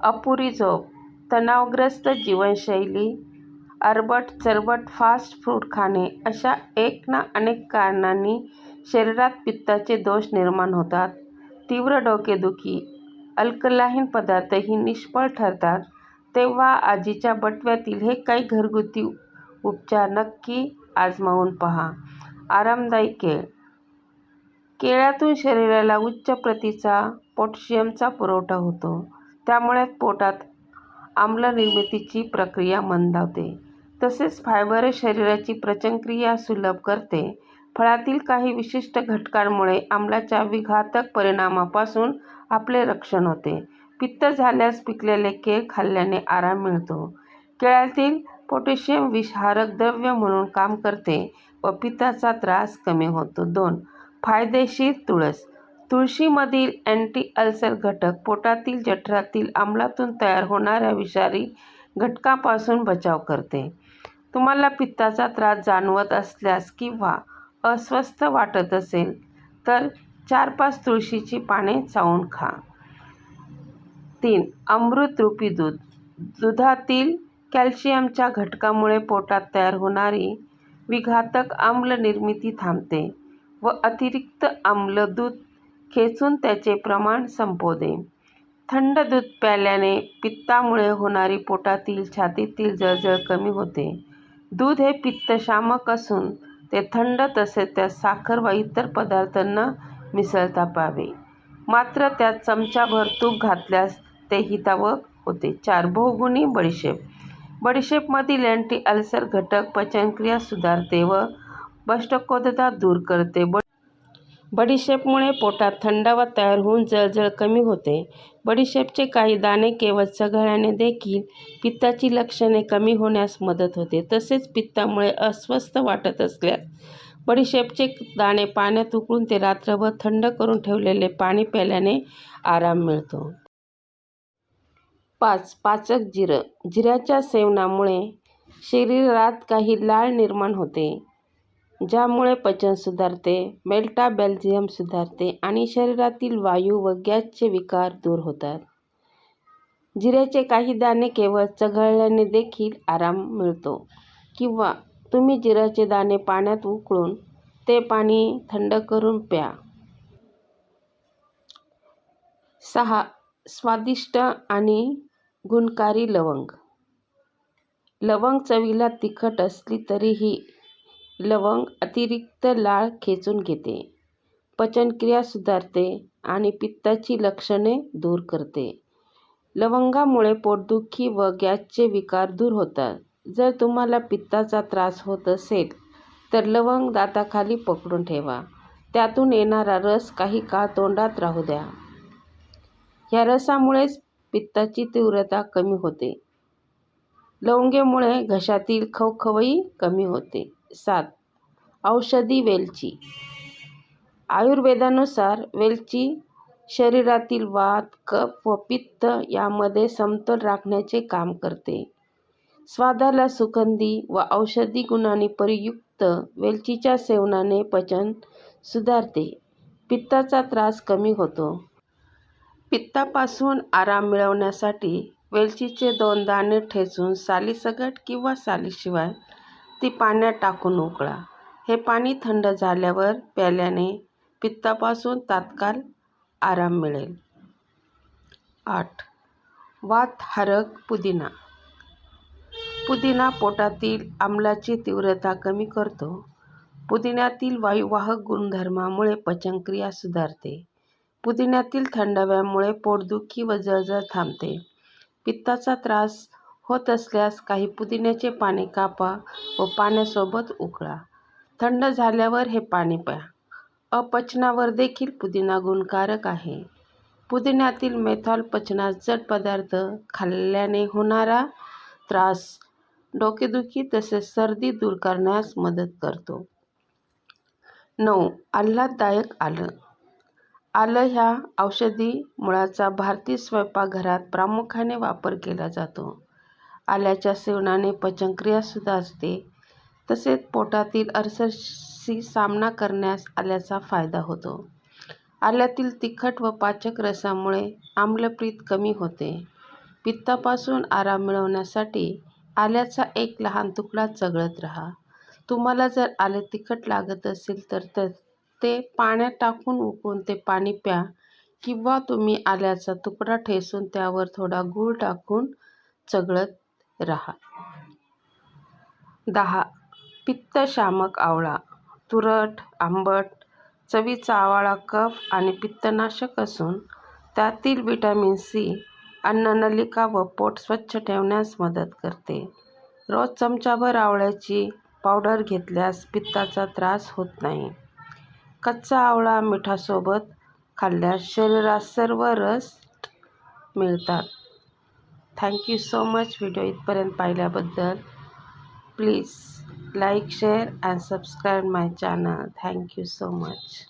अपुरी झोप तणावग्रस्त जीवनशैली अरबट चरबट फास्ट फूड खाणे अशा एक ना अनेक कारणांनी शरीरात पित्ताचे दोष निर्माण होतात. तीव्र डोकेदुखी अल्कलाहीन पदार्थही निष्फळ ठरतात. तेव्हा आजीच्या बटव्यातील हे काही घरगुती उपचार नक्की आजमावून पहा. आरामदायी केळ केळ्यातून शरीराला उच्च प्रतीचा पोटॅशियमचा पुरवठा होतो. त्यामुळे पोटात आम्लनिर्मितीची प्रक्रिया मंदावते. तसेच फायबर शरीराची पचनक्रिया सुलभ करते. फळातील काही विशिष्ट घटकांमुळे आम्लाच्या विघातक परिणामापासून आपले रक्षण होते. पित्त झाल्यास पिकलेले केळ खाल्ल्याने आराम मिळतो. केळ्यातील पोटॅशियम विषहारक द्रव्य म्हणून काम करते व पित्ताचा त्रास कमी होतो. दोन. फायदेशीर तुळस तुळशीमधील अँटी अल्सर घटक पोटातील जठरातील आम्लातून तयार होणाऱ्या विषारी घटकापासून बचाव करते. तुम्हाला पित्ताचा त्रास जाणवत असल्यास किंवा अस्वस्थ वाटत असेल तर चार-पाच तुळशीची पाने चावून खा. तीन. अमृतरूपी दूध दुधातील कॅल्शियमच्या घटकामुळे पोटात तयार होणारी विघातक आम्ल निर्मिती थांबते व अतिरिक्त आम्ल दूध खेचून त्याचे प्रमाण संपवते. थंड दूध प्यायल्याने पित्तामुळे होणारी पोटातील, छातीतील जळजळ कमी होते. दूध हे पित्तशामक असून ते थंड तसेच त्यात साखर व इतर पदार्थ न मिसळता पावे मात्र त्यात चमचाभर तूप घातल्यास ते हितावक होते. चार. बहुगुणी बडीशेप बडीशेपमधील अँटी अल्सर घटक पचनक्रिया सुधारते व बष्टकोदता दूर करते. बडीशेपमुळे पोटात थंडावा तयार होऊन जळजळ कमी होते. बडीशेपचे काही दाणे केवळ चघळल्याने देखील पित्ताची लक्षणे कमी होण्यास मदत होते. तसेच पित्तामुळे अस्वस्थ वाटत असल्यास बडीशेपचे दाणे पाण्यात उकळून ते रात्रभर थंड करून ठेवलेले पाणी प्यायल्याने आराम मिळतो. पाच. पाचक जिरं जिऱ्याच्या सेवनामुळे शरीरात काही लाळ निर्माण होते ज्यामुळे पचन सुधारते, मेल्टाबॅल्झियम सुधारते आणि शरीरातील वायू व गॅसचे विकार दूर होतात. जिऱ्याचे काही दाणे केवळ चघळल्याने देखील आराम मिळतो किंवा तुम्ही जिऱ्याचे दाणे पाण्यात उकळून ते पाणी थंड करून प्या. सहा. स्वादिष्ट आणि गुणकारी लवंग लवंग चवीला तिखट असली तरीही लवंग अतिरिक्त लाळ खेचून घेते, पचनक्रिया सुधारते आणि पित्ताची लक्षणे दूर करते. लवंगामुळे पोटदुखी व गॅसचे विकार दूर होतात. जर तुम्हाला पित्ताचा त्रास होत असेल तर लवंग दाताखाली पकडून ठेवा. त्यातून येणारा रस काही काळ तोंडात राहू द्या. ह्या रसामुळेच पित्ताची तीव्रता कमी होते. लवंगेमुळे घशातील खवखवई कमी होते. सात. औषधी वेलची आयुर्वेदानुसार वेलची शरीरातील वात, कफ व पित्त यामध्ये समतोल राखण्याचे काम करते. स्वादाला सुगंधी व औषधी गुणांनी परियुक्त वेलचीच्या सेवनाने पचन सुधारते, पित्ताचा त्रास कमी होतो. पित्तापासून आराम मिळवण्यासाठी वेलचीचे दोन दाणे ठेचून सालीसकट किंवा सालीशिवाय ती पाण्यात टाकून उकळा. हे पाणी थंड झाल्यावर प्यायल्याने पित्तापासून तात्काळ आराम मिळेल. आठ. वात हारक पुदिना पुदिना पोटातील आम्लाची तीव्रता कमी करतो. पुदिन्यातील वायुवाहक गुणधर्मामुळे पचनक्रिया सुधारते. पुदिन्यातील थंडाव्यामुळे पोटदुखी व जळजळ थांबते. पित्ताचा त्रास होत असल्यास काही पुदिन्याचे पाने कापा व पाण्यासोबत उकळा. थंड झाल्यावर हे पाणी प्या. अपचनावर देखील पुदिना गुणकारक आहे. पुदिन्यातील मेथॉल पचनास जड पदार्थ खाल्ल्याने होणारा त्रास, डोकेदुखी तसेच सर्दी दूर करण्यास मदत करतो. नऊ. आल्हाददायक आलं आलं ह्या औषधी मुळाचा भारतीय स्वयंपाकघरात प्रामुख्याने वापर केला जातो. आल्याच्या सेवनाने पचनक्रिया सुधारते तसेच पोटातील अल्सरशी सामना करण्यास आल्याचा फायदा होतो. आल्यातील तिखट व पाचक रसामुळे आम्लप्रीत कमी होते. पित्तापासून आराम मिळवण्यासाठी आल्याचा एक लहान तुकडा चघळत राहा तुम्हाला जर आले तिखट लागत असेल तर ते पाण्यात टाकून उकळून ते पाणी प्या किंवा तुम्ही आल्याचा तुकडा ठेसून त्यावर थोडा गूळ टाकून चघळत राहा. दहा. पित्तशामक आवळा. तुरट आंबट चवीचा आवळा कफ आणि पित्तनाशक असून त्यातील व्हिटॅमिन सी अन्ननलिका व पोट स्वच्छ ठेवण्यास मदत करते. रोज चमचाभर आवळ्याची पावडर घेतल्यास पित्ताचा त्रास होत नाही. कच्चा आवळा मिठासोबत खाल्ल्यास शरीरात सर्व रस मिळतात. थँक्यू सो मच व्हिडिओ इथपर्यंत पाहिल्याबद्दल please like share and subscribe my channel thank you so much